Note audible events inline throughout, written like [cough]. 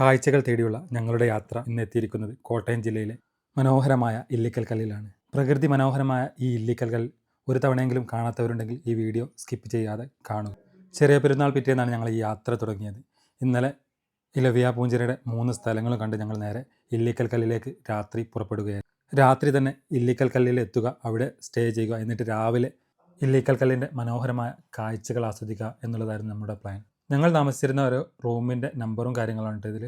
കാഴ്ചകൾ തേടിയുള്ള ഞങ്ങളുടെ യാത്ര ഇന്ന് എത്തിയിരിക്കുന്നത് കോട്ടയം ജില്ലയിലെ മനോഹരമായ ഇല്ലിക്കൽ കല്ലിലാണ് പ്രകൃതി മനോഹരമായ ഈ ഇല്ലിക്കൽ കല്ല് ഒരു തവണയെങ്കിലും കാണാത്തവരുണ്ടെങ്കിൽ ഈ വീഡിയോ സ്കിപ്പ് ചെയ്യാതെ കാണുക. ചെറിയ പെരുന്നാൾ പിറ്റേന്നാണ് ഞങ്ങൾ ഈ യാത്ര തുടങ്ങിയത്. ഇന്നലെ ഇലവിയ പൂഞ്ചിരയുടെ മൂന്ന് സ്ഥലങ്ങളും കണ്ട് ഞങ്ങൾ നേരെ ഇല്ലിക്കൽ കല്ലിലേക്ക് രാത്രി പുറപ്പെടുകയായിരുന്നു. രാത്രി തന്നെ ഇല്ലിക്കൽ കല്ലിൽ എത്തുക അവിടെ സ്റ്റേ ചെയ്യുക എന്നിട്ട് രാവിലെ ഇല്ലിക്കൽ കല്ലിന്റെ മനോഹരമായ കാഴ്ചകൾ ആസ്വദിക്കുക എന്നുള്ളതായിരുന്നു നമ്മുടെ പ്ലാൻ. ഞങ്ങൾ താമസിച്ചിരുന്ന ഒരു റൂമിന്റെ നമ്പറും കാര്യങ്ങളാണ് ഇതിൽ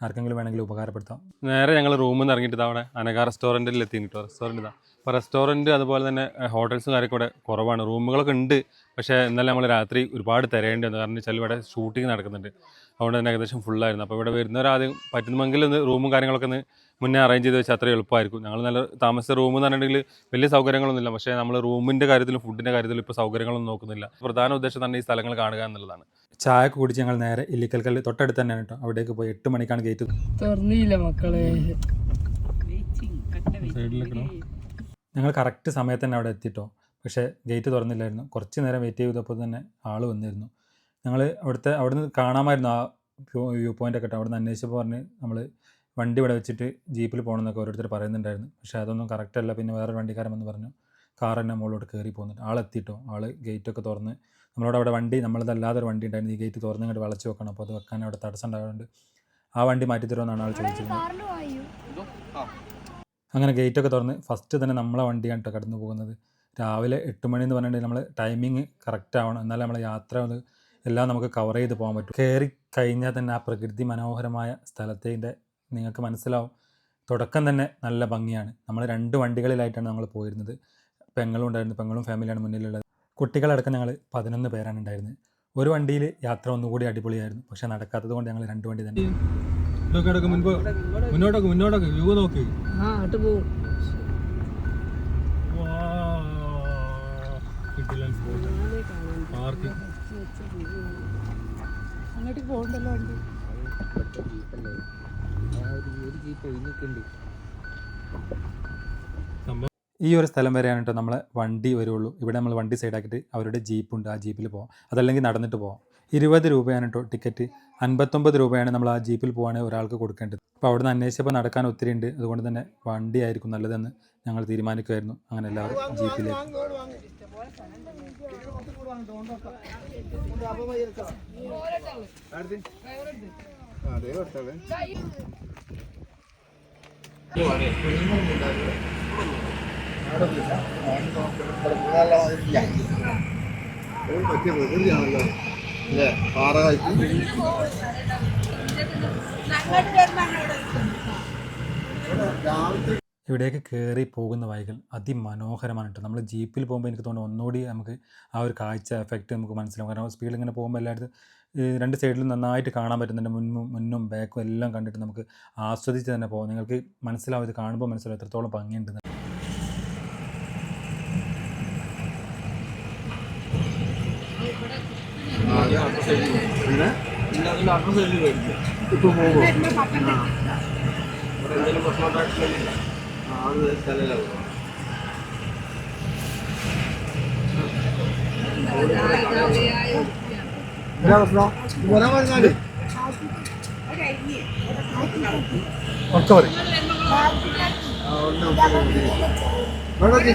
ആർക്കെങ്കിലും വേണമെങ്കിൽ ഉപകാരപ്പെടുത്താം. നേരെ ഞങ്ങൾ റൂമിൽ നിന്ന് ഇറങ്ങിയിട്ട് അവിടെ അനക റെസ്റ്റോറന്റിൽ എത്തി കേട്ടോ റെസ്റ്റോറന്റ് ഇതാണ് അപ്പോൾ റെസ്റ്റോറന്റ് അതുപോലെ തന്നെ ഹോട്ടൽസും കാര്യമൊക്കെ ഇവിടെ കുറവാണ്. റൂമുകളൊക്കെ ഉണ്ട്. പക്ഷേ ഇന്നലെ നമ്മൾ രാത്രി ഒരുപാട് തിരയേണ്ടി വന്നു. കാരണം വെച്ചാൽ ഇവിടെ ഷൂട്ടിംഗ് നടക്കുന്നുണ്ട്. അതുകൊണ്ട് തന്നെ ഏകദേശം ഫുള്ളായിരുന്നു അപ്പോൾ ഇവിടെ വരുന്നവരാദ്യം പറ്റുമെങ്കിൽ ഒന്ന് റൂമും കാര്യങ്ങളൊക്കെ ഒന്ന് മുന്നേ അറേഞ്ച് ചെയ്ത് വെച്ചാൽ അത്ര എളുപ്പമായിരിക്കും. ഞങ്ങൾ നല്ല താമസിച്ച റൂം എന്ന് പറഞ്ഞിട്ടുണ്ടെങ്കിൽ വലിയ സൗകര്യങ്ങളൊന്നുമില്ല. പക്ഷേ നമ്മൾ റൂമിന്റെ കാര്യത്തിലും ഫുഡിന്റെ കാര്യത്തിലും ഇപ്പോൾ സൗകര്യങ്ങളൊന്നും നോക്കുന്നില്ല. പ്രധാന ഉദ്ദേശം തന്നെ ഈ സ്ഥലങ്ങൾ കാണുക എന്നുള്ളതാണ്. ചായ ഒക്കെ കുടിച്ച് ഞങ്ങൾ നേരെ ഇല്ലിക്കൽക്കൽ തൊട്ടടുത്ത് തന്നെ കേട്ടോ. അവിടേക്ക് പോയി എട്ട് മണിക്കാണ് ഗേറ്റ് തുറന്നില്ല മക്കളെ? ഞങ്ങൾ കറക്റ്റ് സമയത്ത് തന്നെ അവിടെ എത്തിട്ടോ. പക്ഷേ ഗേറ്റ് തുറന്നില്ലായിരുന്നു. കുറച്ച് നേരം വെയിറ്റ് ചെയ്തപ്പോൾ തന്നെ ആൾ വന്നിരുന്നു. ഞങ്ങൾ അവിടുത്തെ അവിടുന്ന് കാണാമായിരുന്നു ആ വ്യൂ പോയിന്റ് പോയിന്റ് ഒക്കെ അവിടുന്ന് അന്വേഷിച്ചപ്പോൾ പറഞ്ഞ് നമ്മൾ വണ്ടി ഇവിടെ വെച്ചിട്ട് ജീപ്പിൽ പോകണമെന്നൊക്കെ ഓരോരുത്തർ പറയുന്നുണ്ടായിരുന്നു. പക്ഷേ അതൊന്നും കറക്റ്റ് അല്ല. പിന്നെ വേറൊരു വണ്ടിക്കാരൻ വന്ന് പറഞ്ഞു കാർ തന്നെ മുകളിലോട്ട് കയറി പോകുന്നുണ്ട് ആളെത്തിയിട്ടോ ആൾ ഗേറ്റൊക്കെ തുറന്ന് നമ്മളോട് അവിടെ വണ്ടി നമ്മളതല്ലാതെ ഒരു വണ്ടി ഉണ്ടായിരുന്നു. ഈ ഗേറ്റ് തുറന്ന് ഇങ്ങോട്ട് വളച്ച് വെക്കണം. അപ്പോൾ അത് വെക്കാൻ അവിടെ തടസ്സം ഉണ്ടായതുകൊണ്ട് ആ വണ്ടി മാറ്റി തരുമെന്നാണ് ആൾ ചോദിച്ചിരുന്നത്. അങ്ങനെ ഗേറ്റൊക്കെ തുറന്ന് ഫസ്റ്റ് തന്നെ നമ്മളെ വണ്ടിയാണ് കേട്ടോ കടന്നു പോകുന്നത്. രാവിലെ എട്ട് മണി എന്ന് പറഞ്ഞിട്ടുണ്ടെങ്കിൽ നമ്മൾ ടൈമിങ് കറക്റ്റ് ആവണം. എന്നാലേ നമ്മളെ യാത്ര ഒന്ന് എല്ലാം നമുക്ക് കവർ ചെയ്ത് പോകാൻ പറ്റും. കയറി കഴിഞ്ഞാൽ തന്നെ ആ പ്രകൃതി മനോഹരമായ സ്ഥലത്തിന്റെ നിങ്ങൾക്ക് മനസ്സിലാവും. തുടക്കം തന്നെ നല്ല ഭംഗിയാണ്. നമ്മൾ രണ്ട് വണ്ടികളിലായിട്ടാണ് നമ്മൾ പോയിരുന്നത്. പെങ്ങളും ഉണ്ടായിരുന്നു. പെങ്ങളും ഫാമിലിയാണ് മുന്നിലുള്ളത്. കുട്ടികളടക്കം ഞങ്ങൾ പതിനൊന്ന് പേരാണ് ഉണ്ടായിരുന്നത് ഒരു വണ്ടിയിൽ യാത്ര ഒന്നുകൂടി അടിപൊളിയായിരുന്നു. പക്ഷെ നടക്കാത്തത് കൊണ്ട് ഞങ്ങൾ രണ്ട് വണ്ടി തന്നെ. മുന്നോട്ടൊക്കെ മുന്നോട്ടൊക്കെ. വ്യൂ നോക്ക്. ഒരു ജീപ്പ് വണ്ടി ഈ ഒരു സ്ഥലം വരെയാണ് കേട്ടോ നമ്മളെ വണ്ടി വരുള്ളൂ. ഇവിടെ നമ്മൾ വണ്ടി സൈഡാക്കിയിട്ട് അവരുടെ ജീപ്പുണ്ട് ആ ജീപ്പിൽ പോകാം അതല്ലെങ്കിൽ നടന്നിട്ട് പോകാം ഇരുപത് രൂപയാണ് കേട്ടോ ടിക്കറ്റ് അൻപത്തൊമ്പത് രൂപയാണ് നമ്മൾ ആ ജീപ്പിൽ പോകാണെങ്കിൽ ഒരാൾക്ക് കൊടുക്കേണ്ടത്. അപ്പോൾ അവിടെ നിന്ന് അന്വേഷിച്ചപ്പോൾ നടക്കാൻ ഒത്തിരി ഉണ്ട്. അതുകൊണ്ട് തന്നെ വണ്ടി ആയിരിക്കും നല്ലതെന്ന് ഞങ്ങൾ തീരുമാനിക്കുമായിരുന്നു അങ്ങനെ എല്ലാവരും ജീപ്പിലേക്ക് പറ്റിയ ഇവിടേക്ക് കയറി പോകുന്ന വഴികൾ അതിമനോഹരമാണ് കേട്ടോ. നമ്മൾ ജീപ്പിൽ പോകുമ്പോൾ എനിക്ക് തോന്നുന്നു ഒന്നുകൂടി നമുക്ക് ആ ഒരു കാഴ്ച എഫക്റ്റ് നമുക്ക് മനസ്സിലാവും. കാരണം സ്പീഡിൽ ഇങ്ങനെ പോകുമ്പോൾ എല്ലായിടത്തും രണ്ട് സൈഡിലും നന്നായിട്ട് കാണാൻ പറ്റുന്നുണ്ട്. മുന്നും മുന്നും ബാക്കും എല്ലാം കണ്ടിട്ട് നമുക്ക് ആസ്വദിച്ച് തന്നെ പോകാം നിങ്ങൾക്ക് മനസ്സിലാവും ഇത് കാണുമ്പോൾ മനസ്സിലാവും എത്രത്തോളം ഭംഗിയുണ്ടെന്ന് ഇപ്പൊ പോകുമോ എന്താ പ്രശ്നം. വരാൻ പറഞ്ഞാൽ. ഒക്കെ പറയും. ഇവിടെ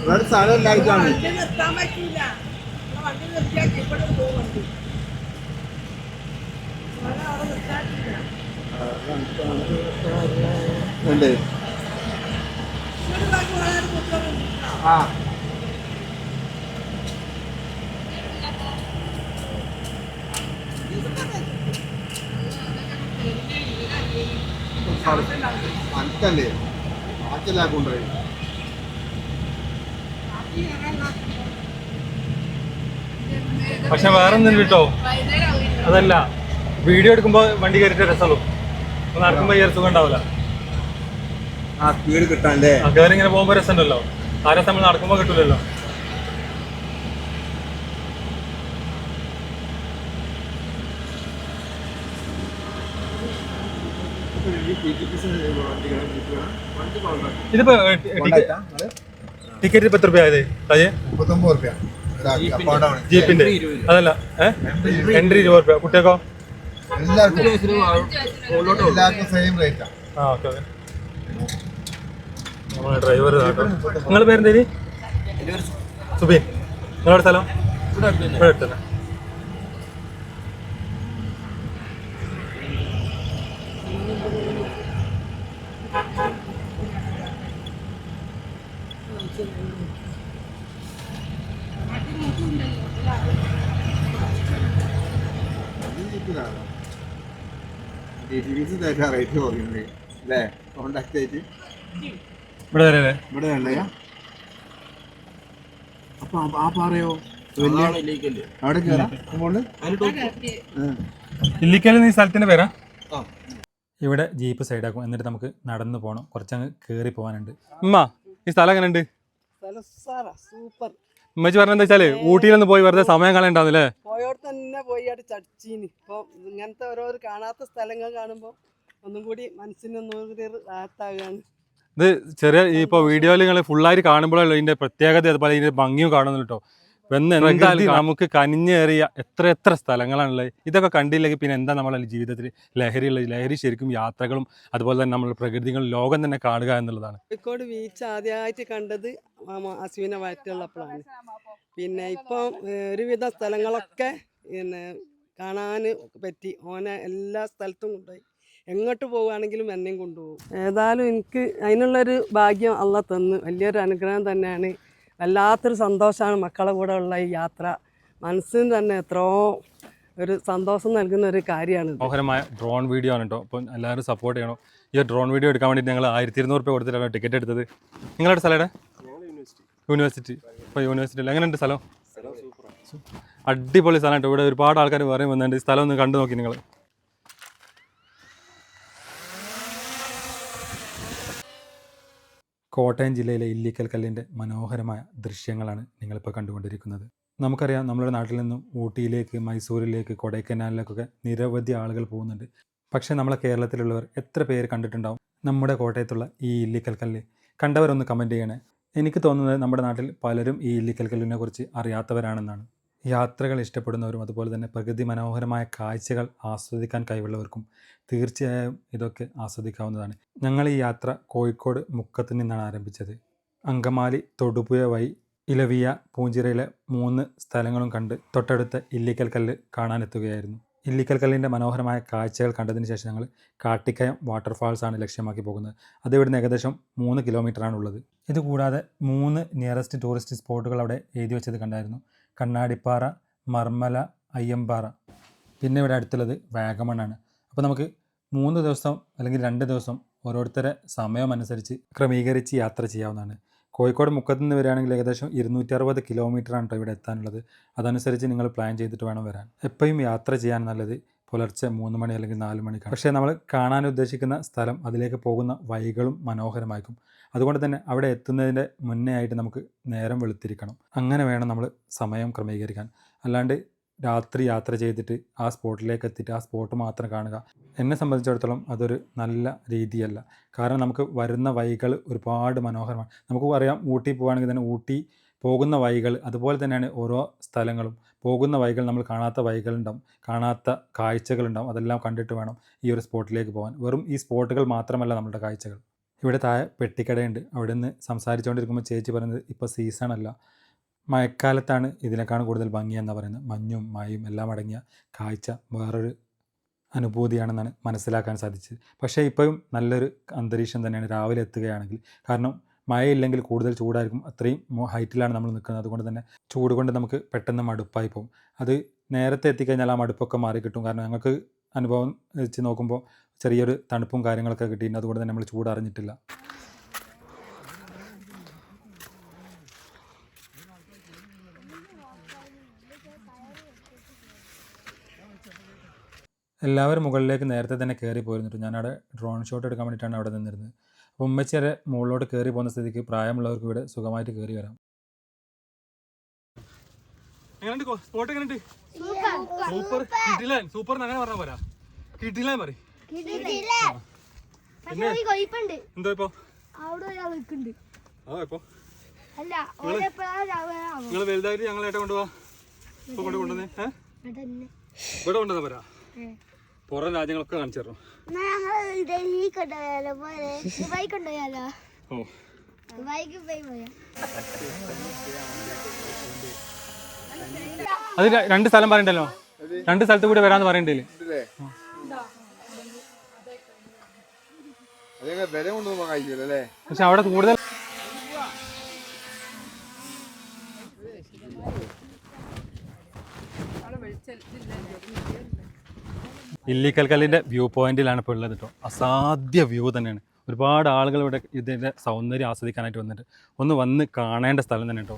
ഇവിടെ സ്ഥലം ഇല്ലായിട്ടാണ് നിർത്താൻ പറ്റൂല വണ്ടി നിർത്തിയാക്കി ഇവിടെ പോകുന്നുണ്ട് ഉണ്ട് ആ അനക്കല്ലേ ആറ്റല്ലാ കൊണ്ടുപോയി പക്ഷെ വേറെ കിട്ടോ കേട്ടോ. അതല്ല വീഡിയോ എടുക്കുമ്പോ വണ്ടി കയറിട്ട് രസമുള്ളൂ നടക്കുമ്പോ ഈ സുഖം ഉണ്ടാവില്ല. ആ സ്പീഡ് കിട്ടാണ്ടേ? കയറി ഇങ്ങനെ പോകുമ്പോ രസമുണ്ടല്ലോ. ആ രസം നമ്മൾ നടക്കുമ്പോ കിട്ടൂലല്ലോ. ഇതിപ്പോ ടിക്കറ്റ് ഇപ്പൊ എത്ര രൂപ അതെ മുപ്പത്തൊമ്പത് റുപ്യ. ജീപ്പിന്റെ അതല്ല എൻട്രി ഇരുപത്. രൂപ കുട്ടികൾക്കോ? എല്ലാവർക്കും. എല്ലാവർക്കും സെയിം റേറ്റാണ് ആ. Okay okay. നമ്മളെ ഡ്രൈവർ നിങ്ങളുടെ പേരെന്തേരി സുബീൻ. നിങ്ങളുടെ സ്ഥലം? ഇവിടെ അടുത്തന്നെ ഡീറ്റെയിൽസ് തരാം റേറ്റ് പറയുന്നത് അല്ലേ? കോണ്ടാക്ട് ആയിട്ട്. ഇവിടെ വരെ ഇവിടെ വേണ്ടയാ അപ്പൊ ആ- പാറയോ? വലിയ അവിടെ കയറാം ഇല്ലിക്കൽ നീ സ്ഥലത്തിന്റെ പേരാ ഇവിടെ ജീപ്പ് സൈഡാക്കും എന്നിട്ട് നമുക്ക് നടന്നു പോകണം കുറച്ചങ്ങ് കേറി പോകാനുണ്ട് അമ്മ ഈ സ്ഥലം എങ്ങനെയുണ്ട്? സൂപ്പർ. ഉമ്മച്ചി പറഞ്ഞെന്താ വെച്ചാൽ ഊട്ടിയിലൊന്ന് പോയി വെറുതെ സമയം കളയണ്ടാവുന്നല്ലേ? പോയോട് തന്നെ പോയി അവിടെ ചടിച്ചീന്. ഇപ്പൊ ഇങ്ങനത്തെ ഓരോ കാണാത്ത സ്ഥലങ്ങൾ കാണുമ്പോൾ ഒന്നും കൂടി മനസ്സിനൊന്നും കൂടി റാത്താകാണ് ഇത് ചെറിയ ഇപ്പോൾ വീഡിയോയിൽ നിങ്ങൾ ഫുള്ളായിട്ട് കാണുമ്പോഴല്ലോ ഇതിന്റെ പ്രത്യേകത അതുപോലെ ഇതിന്റെ ഭംഗിയും കാണുന്നു കേട്ടോ വന്ന് എന്തായാലും നമുക്ക് കനിഞ്ഞേറിയ എത്ര എത്ര സ്ഥലങ്ങളാണുള്ളത്. ഇതൊക്കെ കണ്ടില്ലെങ്കിൽ പിന്നെ എന്താ നമ്മളെ ജീവിതത്തിൽ ലഹരിയുള്ളത് ലഹരി ശരിക്കും യാത്രകളും അതുപോലെ തന്നെ നമ്മൾ പ്രകൃതികളും ലോകം തന്നെ കാണുക എന്നുള്ളതാണ്. കോഴിക്കോട് ബീച്ച് ആദ്യമായിട്ട് കണ്ടത് അസുവിനെ വയറ്റുള്ളപ്പോഴാണ് പിന്നെ ഇപ്പം ഒരുവിധ സ്ഥലങ്ങളൊക്കെ പിന്നെ കാണാൻ പറ്റി. ഓനെ എല്ലാ സ്ഥലത്തും കൊണ്ടുപോയി. എങ്ങോട്ട് പോവുകയാണെങ്കിലും എന്നെയും കൊണ്ടുപോകും. ഏതായാലും എനിക്ക് അതിനുള്ളൊരു ഭാഗ്യം അല്ല തന്നു. വലിയൊരു അനുഗ്രഹം തന്നെയാണ് വല്ലാത്തൊരു സന്തോഷമാണ് മക്കളെ കൂടെ ഉള്ള ഈ യാത്ര. മനസ്സിന് തന്നെ എത്രയോ ഒരു സന്തോഷം നൽകുന്ന ഒരു കാര്യമാണ് മനോഹരമായ ഡ്രോൺ വീഡിയോ ആണ് കേട്ടോ അപ്പം എല്ലാവരും സപ്പോർട്ട് ചെയ്യണം. ഈ ഡ്രോൺ വീഡിയോ എടുക്കാൻ വേണ്ടി ഞങ്ങൾ ആയിരത്തി ഇരുന്നൂറ് രൂപ കൊടുത്തിട്ടാണ് ടിക്കറ്റ് എടുത്തത്. നിങ്ങളുടെ സ്ഥലം? യൂണിവേഴ്സിറ്റി ഇപ്പോൾ യൂണിവേഴ്സിറ്റിയിൽ എങ്ങനെയുണ്ട് സ്ഥലം? അടിപൊളി സ്ഥലം കേട്ടോ ഇവിടെ ഒരുപാട് ആൾക്കാർ പറയും വന്നിട്ടുണ്ട്. ഈ സ്ഥലം ഒന്ന് കണ്ടു നോക്കി നിങ്ങൾ കോട്ടയം ജില്ലയിലെ ഇല്ലിക്കൽ കല്ലിന്റെ മനോഹരമായ ദൃശ്യങ്ങളാണ് നിങ്ങളിപ്പോൾ കണ്ടുകൊണ്ടിരിക്കുന്നത്. നമുക്കറിയാം നമ്മുടെ നാട്ടിൽ നിന്നും ഊട്ടിയിലേക്ക് മൈസൂരിലേക്ക് കൊടൈക്കനാലിലേക്കൊക്കെ നിരവധി ആളുകൾ പോകുന്നുണ്ട്. പക്ഷേ നമ്മളെ കേരളത്തിലുള്ളവർ എത്ര പേര് കണ്ടിട്ടുണ്ടാവും? നമ്മുടെ കോട്ടയത്തുള്ള ഈ ഇല്ലിക്കൽ കല്ല്. കണ്ടവരൊന്ന് കമന്റ് ചെയ്യണേ. എനിക്ക് തോന്നുന്നത് നമ്മുടെ നാട്ടിൽ പലരും ഈ ഇല്ലിക്കൽ കല്ലിനെ കുറിച്ച് അറിയാത്തവരാണെന്നാണ്. യാത്രകൾ ഇഷ്ടപ്പെടുന്നവരും അതുപോലെ തന്നെ പ്രകൃതി മനോഹരമായ കാഴ്ചകൾ ആസ്വദിക്കാൻ കഴിവുള്ളവർക്കും തീർച്ചയായും ഇതൊക്കെ ആസ്വദിക്കാവുന്നതാണ്. ഞങ്ങൾ ഈ യാത്ര കോഴിക്കോട് മുക്കത്ത് നിന്നാണ് ആരംഭിച്ചത്. അങ്കമാലി തൊടുപുഴ വഴി ഇലവിയ പൂഞ്ചിറയിലെ മൂന്ന് സ്ഥലങ്ങളും കണ്ട് തൊട്ടടുത്ത ഇല്ലിക്കൽ കല്ല് കാണാനെത്തുകയായിരുന്നു. ഇല്ലിക്കൽ കല്ലിന്റെ മനോഹരമായ കാഴ്ചകൾ കണ്ടതിന് ശേഷം ഞങ്ങൾ കാട്ടിക്കയം വാട്ടർഫാൾസ് ആണ് ലക്ഷ്യമാക്കി പോകുന്നത്. അത് ഇവിടുന്ന് ഏകദേശം മൂന്ന് കിലോമീറ്ററാണ് ഉള്ളത്. ഇതുകൂടാതെ മൂന്ന് നിയറസ്റ്റ് ടൂറിസ്റ്റ് സ്പോട്ടുകൾ അവിടെ എഴുതി വെച്ചത് കണ്ടായിരുന്നു. കണ്ണാടിപ്പാറ മർമല അയ്യമ്പാറ. പിന്നെ ഇവിടെ അടുത്തുള്ളത് വാഗമണ്ണാണ്. അപ്പോൾ നമുക്ക് മൂന്ന് ദിവസം അല്ലെങ്കിൽ രണ്ട് ദിവസം ഓരോരുത്തരെ സമയം അനുസരിച്ച് ക്രമീകരിച്ച് യാത്ര ചെയ്യാവുന്നതാണ്. കോഴിക്കോട് മുക്കത്ത് നിന്ന് വരികയാണെങ്കിൽ ഏകദേശം ഇരുന്നൂറ്റി കിലോമീറ്റർ ആണ് കേട്ടോ ഇവിടെ എത്താനുള്ളത്. അതനുസരിച്ച് നിങ്ങൾ പ്ലാൻ ചെയ്തിട്ട് വേണം വരാൻ. എപ്പോഴും യാത്ര ചെയ്യാൻ നല്ലത് പുലർച്ചെ മൂന്ന് മണി അല്ലെങ്കിൽ നാല് മണിക്കാണ് പക്ഷേ നമ്മൾ കാണാൻ ഉദ്ദേശിക്കുന്ന സ്ഥലം അതിലേക്ക് പോകുന്ന വഴികളും മനോഹരമായിരിക്കും. അതുകൊണ്ട് തന്നെ അവിടെ എത്തുന്നതിന്റെ മുന്നേ ആയിട്ട് നമുക്ക് നേരം വെളുത്തിരിക്കണം. അങ്ങനെ വേണം നമ്മൾ സമയം ക്രമീകരിക്കാൻ. അല്ലാണ്ട് രാത്രി യാത്ര ചെയ്തിട്ട് ആ സ്പോട്ടിലേക്ക് എത്തിയിട്ട് ആ സ്പോട്ട് മാത്രം കാണുക എന്നെ സംബന്ധിച്ചിടത്തോളം അതൊരു നല്ല രീതിയല്ല. കാരണം നമുക്ക് വരുന്ന വഴികൾ ഒരുപാട് മനോഹരമാണ്. നമുക്ക് അറിയാം ഊട്ടി പോവുകയാണെങ്കിൽ തന്നെ ഊട്ടി പോകുന്ന വഴികൾ അതുപോലെ തന്നെയാണ് ഓരോ സ്ഥലങ്ങളും. പോകുന്ന വഴികൾ നമ്മൾ കാണാത്ത വഴികളുണ്ടാവും കാണാത്ത കാഴ്ചകളുണ്ടാവും. അതെല്ലാം കണ്ടിട്ട് വേണം ഈ ഒരു സ്പോട്ടിലേക്ക് പോകാൻ. വെറും ഈ സ്പോട്ടുകൾ മാത്രമല്ല നമ്മുടെ കാഴ്ചകൾ. ഇവിടെ താഴെ പെട്ടിക്കടയുണ്ട്. അവിടെ നിന്ന് സംസാരിച്ചുകൊണ്ടിരിക്കുമ്പോൾ ചേച്ചി പറയുന്നത് ഇപ്പോൾ സീസണല്ല മഴക്കാലത്താണ് ഇതിനേക്കാളും കൂടുതൽ ഭംഗിയെന്ന് പറയുന്നത്. മഞ്ഞും മഴയും എല്ലാം അടങ്ങിയ കാഴ്ച വേറൊരു അനുഭൂതിയാണെന്നാണ് മനസ്സിലാക്കാൻ സാധിച്ചത്. പക്ഷേ ഇപ്പോഴും നല്ലൊരു അന്തരീക്ഷം തന്നെയാണ് രാവിലെ എത്തുകയാണെങ്കിൽ. കാരണം മഴയില്ലെങ്കിൽ കൂടുതൽ ചൂടായിരിക്കും. അത്രയും ഹൈറ്റിലാണ് നമ്മൾ നിൽക്കുന്നത്. അതുകൊണ്ട് തന്നെ ചൂട് കൊണ്ട് നമുക്ക് പെട്ടെന്ന് മടുപ്പായി പോകും. അത് നേരത്തെ എത്തിക്കഴിഞ്ഞാൽ ആ മടുപ്പൊക്കെ മാറി കിട്ടും കാരണം ഞങ്ങൾക്ക് അനുഭവം വെച്ച് നോക്കുമ്പോൾ ചെറിയൊരു തണുപ്പും കാര്യങ്ങളൊക്കെ കിട്ടിയിട്ടുണ്ട്. അതുകൊണ്ട് തന്നെ നമ്മൾ ചൂടറിഞ്ഞിട്ടില്ല. എല്ലാവരും മുകളിലേക്ക് നേരത്തെ തന്നെ കയറി പോയിരുന്നിട്ട് ഞാനവിടെ ഡ്രോൺ ഷോട്ട് എടുക്കാൻ വേണ്ടിയിട്ടാണ് അവിടെ നിന്നിരുന്നത്. അപ്പോൾ ഉമ്മച്ചി വരെ മുകളിലോട്ട് കയറി പോകുന്ന സ്ഥിതിക്ക് പ്രായമുള്ളവർക്ക് ഇവിടെ സുഖമായിട്ട് കയറി വരാം. എങ്ങനെയുണ്ട് സ്പോട്ട് എങ്ങനെയുണ്ട്? സൂപ്പർ. കിട്ടില്ല സൂപ്പർ അങ്ങനെ പറഞ്ഞാ പോരാ. കിട്ടില്ല പറ എന്തോ ഇപ്പോ? അതാ ഇപ്പോ? നിങ്ങൾ വലുതായിട്ട് ഞങ്ങളായിട്ട് കൊണ്ടുപോവാ ഇപ്പൊ കൊണ്ട് കൊണ്ടുവന്നേ. ഇവിടെ കൊണ്ടുവന്നാ പോരാ. പുറം രാജ്യങ്ങളൊക്കെ കാണിച്ചു തരണം. ഓ. ദുബായിക്ക് പോയി പോയാ അത് രണ്ട് സ്ഥലം പറയണ്ടല്ലോ? രണ്ട് സ്ഥലത്ത് കൂടി വരാന്ന് പറയണ്ടേ പക്ഷെ അവിടെ കൂടുതൽ ഇല്ലിക്കൽ കല്ലിന്റെ വ്യൂ പോയിന്റിലാണ് ഇപ്പോൾ ഉള്ളത് കേട്ടോ അസാധ്യ വ്യൂ തന്നെയാണ്. ഒരുപാട് ആളുകൾ ഇവിടെ ഇതിന്റെ സൗന്ദര്യം ആസ്വദിക്കാനായിട്ട് വന്നിട്ട്. ഒന്ന് വന്ന് കാണേണ്ട സ്ഥലം തന്നെ കേട്ടോ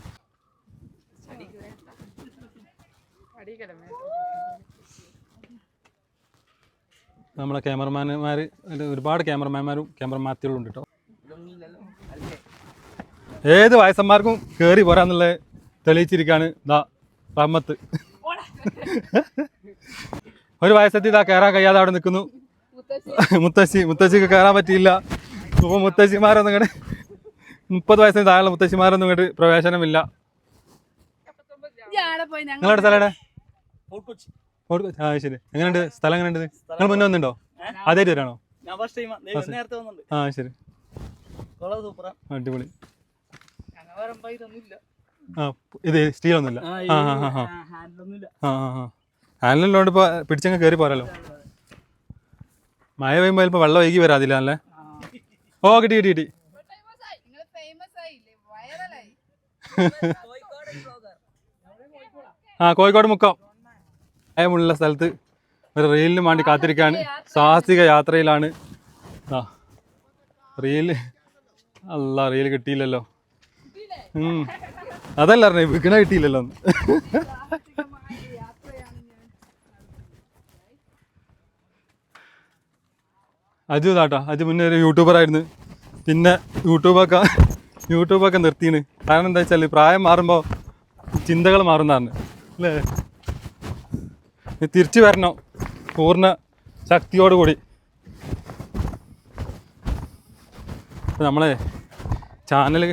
നമ്മളെ ക്യാമറമാൻമാർ ഒരുപാട് ക്യാമറമാൻമാരും ക്യാമറമാത്തികളും ഉണ്ട് കേട്ടോ. ഏത് വയസ്സന്മാർക്കും കയറി പോരാന്നുള്ളത് തെളിയിച്ചിരിക്കാണ് ദാ റഹ്മത്ത്. ഒരു വയസ്സെത്തി ഇതാ കയറാൻ കഴിയാതെ അവിടെ നിൽക്കുന്നു. മുത്തശ്ശി മുത്തശ്ശിക്ക് കയറാൻ പറ്റിയില്ല. ഇപ്പൊ മുത്തശ്ശിമാരൊന്നും ഇങ്ങോട്ട് മുപ്പത് വയസ്സിന് താഴെയുള്ള മുത്തശ്ശിമാരൊന്നും ഇങ്ങോട്ട് പ്രവേശനമില്ല. നിങ്ങളുടെ സ്ഥലം എവിടെ? ഫോർട്ട് കൊച്ചി. ആ ശരി. എങ്ങനെയുണ്ട്? സ്ഥലം എങ്ങനെയുണ്ട്? നിങ്ങൾ മുന്നേ വന്നിട്ടുണ്ടോ? ആദ്യമായിട്ട് വരാണോ? ഞാൻ ഫസ്റ്റ് ടൈം ആ, ശരി. നേരത്തെ വന്നുണ്ട് ആ ശരി. കൊള്ളാം സൂപ്പറാ അടിപൊളി. ആ ഇത് സ്റ്റീലൊന്നുമില്ല ആ ആ ആ ആ ഹാൻഡിലൊന്നുമില്ല ആ ആ ആ ഹാൻഡിലുള്ളതുകൊണ്ട് ഇപ്പോൾ പിടിച്ചങ്ങ് കയറി പോരാലോ. മഴ പെയ്യുമ്പോൾ ചിലപ്പോൾ വെള്ളം വൈകി വരാതില്ല അല്ലേ? ഓ കിട്ടി കിട്ടി കിട്ടി. ആ കോഴിക്കോട് മുക്കം. ഭയമുള്ള സ്ഥലത്ത് ഒരു റീലിന് വേണ്ടി കാത്തിരിക്കാണ് സാഹസിക യാത്രയിലാണ്. ആ റീൽ അല്ല റീൽ കിട്ടിയില്ലല്ലോ. അതല്ല അറിഞ്ഞേ വിൽക്കണ കിട്ടിയില്ലല്ലോ. അജു താട്ടോ അജു മുന്നേ ഒരു യൂട്യൂബറായിരുന്നു പിന്നെ യൂട്യൂബൊക്കെ യൂട്യൂബൊക്കെ നിർത്തിയാണ് കാരണം എന്താ വെച്ചാൽ പ്രായം മാറുമ്പോൾ ചിന്തകൾ മാറുന്നതാണ് അല്ലേ? തിരിച്ചു വരണം. പൂർണ ശക്തിയോടുകൂടി. നമ്മളെ ചാനൽ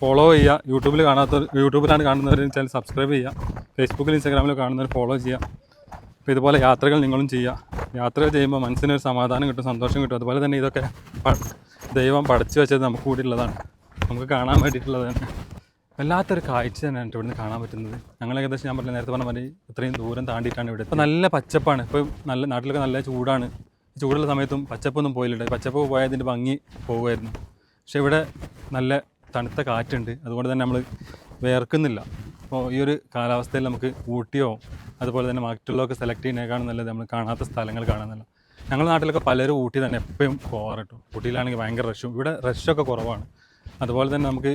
ഫോളോ ചെയ്യുക. യൂട്യൂബിൽ കാണാത്ത യൂട്യൂബിലാണ് കാണുന്നവർ ചാനൽ സബ്സ്ക്രൈബ് ചെയ്യുക. ഫേസ്ബുക്കിൽ ഇൻസ്റ്റാഗ്രാമിൽ കാണുന്നവർ ഫോളോ ചെയ്യുക. അപ്പോൾ ഇതുപോലെ യാത്രകൾ നിങ്ങളും ചെയ്യുക. യാത്രകൾ ചെയ്യുമ്പോൾ മനസ്സിനൊരു സമാധാനം കിട്ടും സന്തോഷം കിട്ടും. അതുപോലെ തന്നെ ഇതൊക്കെ ദൈവം പടച്ചു വെച്ചത് നമുക്ക് കൂടിയുള്ളതാണ് നമുക്ക് കാണാൻ വേണ്ടിയിട്ടുള്ളത് തന്നെ വല്ലാത്തൊരു കാഴ്ച തന്നെയാണ് ഇവിടുന്ന് കാണാൻ പറ്റുന്നത്. ഞങ്ങൾ ഏകദേശം ഞാൻ പറഞ്ഞ നേരത്തെ പറഞ്ഞ മാതിരി ഇത്രയും ദൂരം താണ്ടിയിട്ടാണ് ഇവിടെ ഇപ്പോൾ നല്ല പച്ചപ്പാണ്. ഇപ്പോൾ നല്ല നാട്ടിലൊക്കെ നല്ല ചൂടാണ്. ചൂടുള്ള സമയത്തും പച്ചപ്പൊന്നും പോയില്ല പച്ചപ്പ് പോയതിന്റെ ഭംഗി പോകുമായിരുന്നു. പക്ഷെ ഇവിടെ നല്ല തണുത്ത കാറ്റുണ്ട്. അതുകൊണ്ട് തന്നെ നമ്മൾ വേർക്കുന്നില്ല. അപ്പോൾ ഈ ഒരു കാലാവസ്ഥയിൽ നമുക്ക് ഊട്ടിയോ അതുപോലെ തന്നെ മറ്റുള്ളതൊക്കെ സെലക്ട് ചെയ്യുന്നതിനേക്കാളും നല്ലത് നമ്മൾ കാണാത്ത സ്ഥലങ്ങൾ കാണാനല്ല ഞങ്ങളുടെ നാട്ടിലൊക്കെ പലരും ഊട്ടി തന്നെ എപ്പോഴും പോകാറുണ്ട് ഊട്ടിയിലാണെങ്കിൽ ഭയങ്കര റഷും ഇവിടെ റഷൊക്കെ കുറവാണ്. അതുപോലെ തന്നെ നമുക്ക്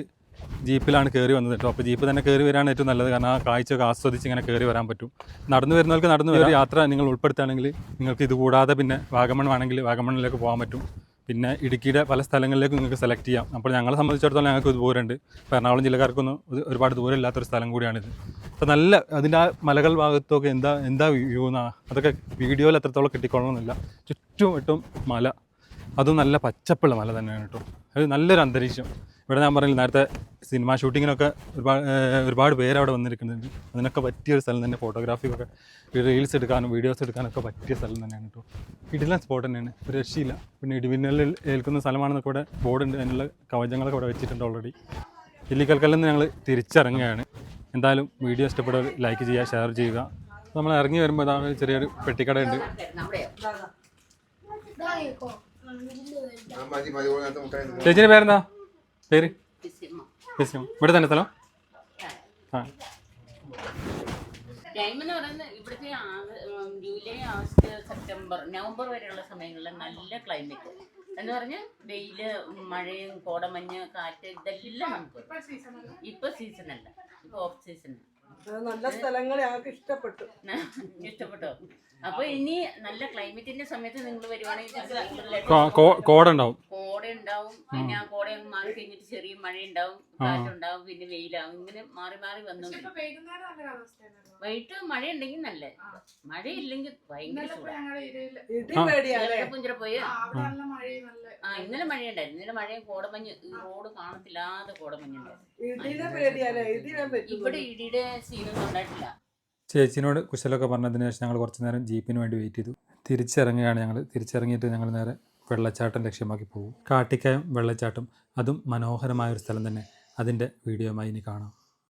ജീപ്പിലാണ് കയറി വന്നത്. കേട്ടോ. അപ്പോൾ ജീപ്പ് തന്നെ കയറി വരാണ് ഏറ്റവും നല്ലത്. കാരണം ആ കാഴ്ചയൊക്കെ ആസ്വദിച്ച് ഇങ്ങനെ കയറി വരാൻ പറ്റും. നടന്നു വരുന്നവർക്ക് നടന്നു വരുന്ന യാത്ര നിങ്ങൾ ഉൾപ്പെടുത്തുകയാണെങ്കിൽ നിങ്ങൾക്ക് ഇത് കൂടാതെ പിന്നെ വാഗമൺ വേണമെങ്കിൽ വാഗമണിലേക്ക് പോകാൻ പറ്റും. പിന്നെ ഇടുക്കിയുടെ പല സ്ഥലങ്ങളിലേക്കും നിങ്ങൾക്ക് സെലക്ട് ചെയ്യാം. അപ്പോൾ ഞങ്ങളെ സംബന്ധിച്ചിടത്തോളം ഞങ്ങൾക്ക് ദൂരമുണ്ട്. ഇപ്പോൾ എറണാകുളം ജില്ലക്കാർക്കൊന്നും ഒരു- ഒരുപാട് ദൂരം ഇല്ലാത്തൊരു സ്ഥലം കൂടിയാണിത്. അപ്പോൾ നല്ല അതിന്റെ ആ മലകൾ ഭാഗത്തൊക്കെ എന്താ എന്താ വ്യൂ എന്നാ അതൊക്കെ വീഡിയോയിൽ എത്രത്തോളം കിട്ടിക്കൊള്ളണമെന്നില്ല. ചുറ്റും മല. അതും നല്ല പച്ചപ്പുള്ള മല തന്നെയാണ് കേട്ടോ. അത് നല്ലൊരു അന്തരീക്ഷം. ഇവിടെ ഞാൻ പറഞ്ഞില്ല നേരത്തെ സിനിമ ഷൂട്ടിങ്ങിനൊക്കെ ഒരുപാട് ഒരുപാട് പേര് അവിടെ വന്നിരിക്കുന്നുണ്ട്. അതിനൊക്കെ പറ്റിയൊരു സ്ഥലം തന്നെ ഫോട്ടോഗ്രാഫിക്കൊക്കെ റീൽസ് എടുക്കാനും വീഡിയോസ് എടുക്കാനൊക്കെ പറ്റിയ സ്ഥലം തന്നെയാണ് കേട്ടോ. ഇടില സ്പോട്ട് തന്നെയാണ്. ഒരു രക്ഷയില്ല. പിന്നെ ഇടിമിന്നലിൽ ഏൽക്കുന്ന സ്ഥലമാണെന്നൊക്കെ ഇവിടെ ബോർഡുണ്ട് അതിനുള്ള കവചങ്ങളൊക്കെ ഇവിടെ വെച്ചിട്ടുണ്ട് ഓൾറെഡി ഇല്ലിക്കൽക്കല്ലിൽ നിന്ന് ഞങ്ങൾ തിരിച്ചിറങ്ങുകയാണ്. എന്തായാലും വീഡിയോ ഇഷ്ടപ്പെട്ടവർ ലൈക്ക് ചെയ്യുക ഷെയർ ചെയ്യുക. നമ്മൾ ഇറങ്ങി വരുമ്പോൾ ഇതാണ് ചെറിയൊരു പെട്ടിക്കടയുണ്ട്. ചേച്ചിയുടെ പേരെന്താ? പേര്. ഇവിടെ തന്നെ സ്ഥലം? ആ. ടൈം എന്ന് പറയുന്നത് ഇവിടുത്തെ ജൂലൈ ആഗസ്റ്റ് സെപ്റ്റംബർ നവംബർ വരെയുള്ള സമയങ്ങളിൽ നല്ല ക്ലൈമറ്റ് എന്ന് പറഞ്ഞാൽ വെയിൽ മഴയും കോടമഞ്ഞ് കാറ്റ് ഇതെല്ലാം നമുക്ക് ഇപ്പൊ സീസൺ അല്ല. ഇപ്പൊ ഓഫ് സീസൺ നല്ല സ്ഥലങ്ങൾ ഞങ്ങൾക്ക് ഇഷ്ടപ്പെട്ടു. [laughs] ഇഷ്ടപ്പെട്ടോ? അപ്പൊ ഇനി നല്ല ക്ലൈമറ്റിന്റെ സമയത്ത് നിങ്ങൾ വരുവാണെങ്കിൽ കോട ഉണ്ടാവും കോട ഉണ്ടാവും പിന്നെ ആ കോട മാറി കഴിഞ്ഞിട്ട് ചെറിയ മഴ ഉണ്ടാവും കാറ്റുണ്ടാവും പിന്നെ വെയിലാവും. ഇങ്ങനെ മാറി മാറി വന്നു വൈകിട്ട് മഴ ഉണ്ടെങ്കിൽ നല്ല മഴ ഇല്ലെങ്കിൽ ഭയങ്കര പുഞ്ചിറ പോയി ആ. ഇന്നലെ മഴയുണ്ടായിരുന്നു. ഇന്നലെ മഴയും കോടമഞ്ഞ് ഈ റോഡ് കാണത്തില്ലാതെ കോടമഞ്ഞുണ്ടായിരുന്നു. ഇവിടെ ഇടിയുടെ സീനൊന്നും ഉണ്ടായിട്ടില്ല. ചേച്ചിനോട് കുശലൊക്കെ പറഞ്ഞതിന് ശേഷം ഞങ്ങൾ കുറച്ച് നേരം ജീപ്പിന് വേണ്ടി വെയിറ്റ് ചെയ്തു. തിരിച്ചിറങ്ങുകയാണ് ഞങ്ങൾ. തിരിച്ചിറങ്ങിയിട്ട് ഞങ്ങൾ നേരെ വെള്ളച്ചാട്ടം ലക്ഷ്യമാക്കി പോകും കാട്ടിക്കയം വെള്ളച്ചാട്ടം. അതും മനോഹരമായ ഒരു സ്ഥലം തന്നെ. അതിന്റെ വീഡിയോമായി ഇനി കാണാം.